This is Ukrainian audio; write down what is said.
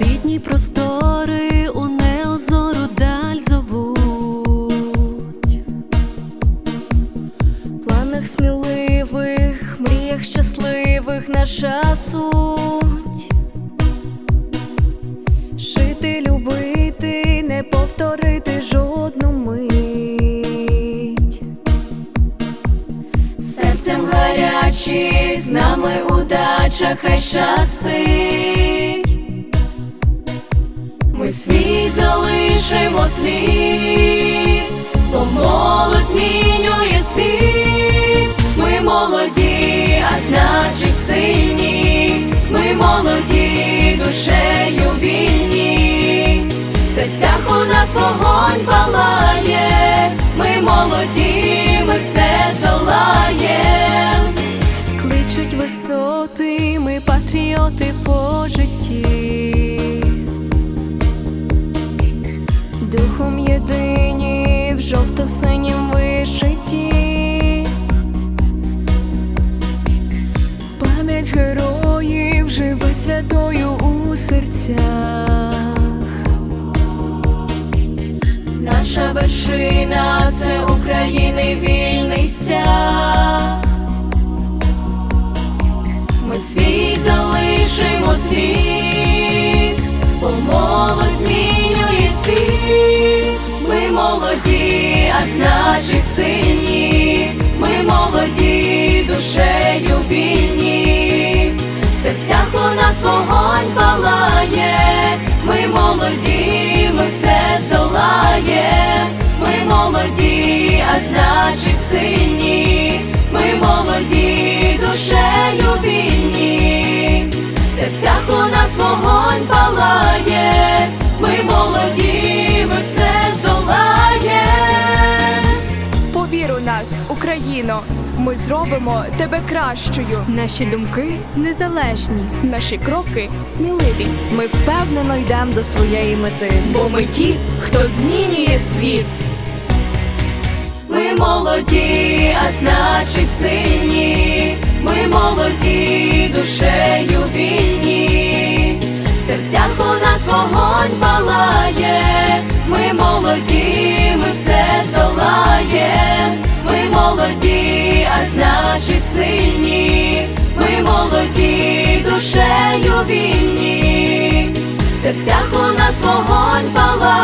Рідні простори у неозору даль зовуть. планах сміливих, мріях щасливих наша суть. Жити, любити, не повторити жодну мить. Серцем гарячі, з нами удача хай щастить. Свій залишимо слід, бо молодь змінює світ. Ми молоді, а значить сильні. Ми молоді, душею вільні. В серцях у нас вогонь палає. Ми молоді, ми все здолаєм. Кличуть висоти, ми патріоти по житті. Жовто-синім вишиті. Пам'ять героїв живе святою у серцях. Наша вершина це України вільний стяг. Молоді, а значить сильні. Ми молоді, душею вільні. В серцях у нас вогонь палає. Ми молоді, ми все здолаєм. Ми молоді, а значить сильні. Ми молоді, душею вільні. В серцях у нас вогонь палає. Ми молоді, Україно, ми зробимо тебе кращою. Наші думки незалежні. Наші кроки сміливі. Ми впевнено йдемо до своєї мети. Бо ми ті, хто змінює світ. Ми молоді, а значить сильні. Ми молоді, душею вільні. В серцях у нас вогонь палає. Ми молоді, сильні. Ми молоді, душею вільні. В серцях у нас вогонь палає.